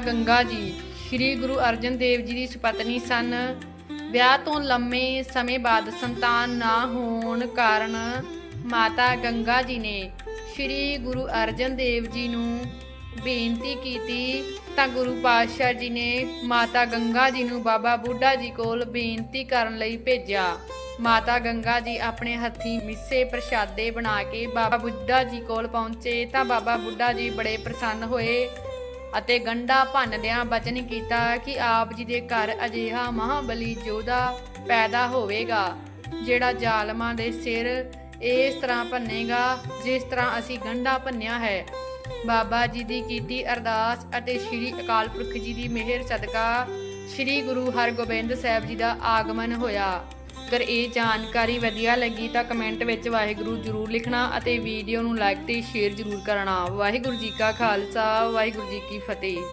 ਗੰਗਾ ਜੀ, ਸ੍ਰੀ ਗੁਰੂ ਅਰਜਨ ਦੇਵ ਜੀ ਦੀ ਸੁਪਤਨੀ ਸਨ। ਵਿਆਹ ਤੋਂ ਲੰਮੇ ਸਮੇਂ ਬਾਅਦ ਸੰਤਾਨ ਨਾ ਹੋਣ ਕਾਰਨ ਮਾਤਾ ਗੰਗਾ ਜੀ ਨੇ ਸ੍ਰੀ ਗੁਰੂ ਅਰਜਨ ਦੇਵ ਜੀ ਨੂੰ ਬੇਨਤੀ ਕੀਤੀ। ਤਾਂ ਗੁਰੂ ਪਾਤਸ਼ਾਹ ਜੀ ਨੇ ਮਾਤਾ ਗੰਗਾ ਜੀ ਨੂੰ ਬਾਬਾ ਬੁੱਢਾ ਜੀ ਕੋਲ ਬੇਨਤੀ ਕਰਨ ਲਈ ਭੇਜਿਆ। ਮਾਤਾ ਗੰਗਾ ਜੀ ਆਪਣੇ ਹੱਥੀਂ ਮਿੱਸੇ ਪ੍ਰਸ਼ਾਦੇ ਬਣਾ ਕੇ ਬਾਬਾ ਬੁੱਢਾ ਜੀ ਕੋਲ ਪਹੁੰਚੇ। ਤਾਂ ਬਾਬਾ ਬੁੱਢਾ ਜੀ ਬੜੇ ਪ੍ਰਸੰਨ ਹੋਏ। ਅਤੇ ਗੰਡਾ ਭੰਨਦਿਆਂ ਬਚਨ ਕੀਤਾ ਕਿ ਆਪ ਜੀ ਦੇ ਘਰ ਅਜਿਹਾ ਮਹਾਬਲੀ ਯੋਧਾ ਪੈਦਾ ਹੋਵੇਗਾ, ਜਿਹੜਾ ਜ਼ਾਲਮਾਂ ਦੇ ਸਿਰ ਇਸ ਤਰ੍ਹਾਂ ਭੰਨੇਗਾ, ਜਿਸ ਤਰ੍ਹਾਂ ਅਸੀਂ ਗੰਡਾ ਭੰਨਿਆ ਹੈ। ਬਾਬਾ ਜੀ ਦੀ ਕੀਤੀ ਅਰਦਾਸ ਅਤੇ ਸ੍ਰੀ ਅਕਾਲ ਪੁਰਖ ਜੀ ਦੀ ਮਿਹਰ ਸਦਕਾ ਸ੍ਰੀ ਗੁਰੂ ਹਰਗੋਬਿੰਦ ਸਾਹਿਬ ਜੀ ਦਾ ਆਗਮਨ ਹੋਇਆ। ਅਗਰ ਇਹ ਜਾਣਕਾਰੀ ਵਧੀਆ ਲੱਗੀ ਤਾਂ ਕਮੈਂਟ ਵਿੱਚ ਵਾਹਿਗੁਰੂ ਜ਼ਰੂਰ ਲਿਖਣਾ ਅਤੇ ਵੀਡੀਓ ਨੂੰ ਲਾਈਕ ਤੇ ਸ਼ੇਅਰ ਜ਼ਰੂਰ ਕਰਨਾ। ਵਾਹਿਗੁਰੂ ਜੀ ਕਾ ਖਾਲਸਾ, ਵਾਹਿਗੁਰੂ ਜੀ ਕੀ ਫਤਿਹ।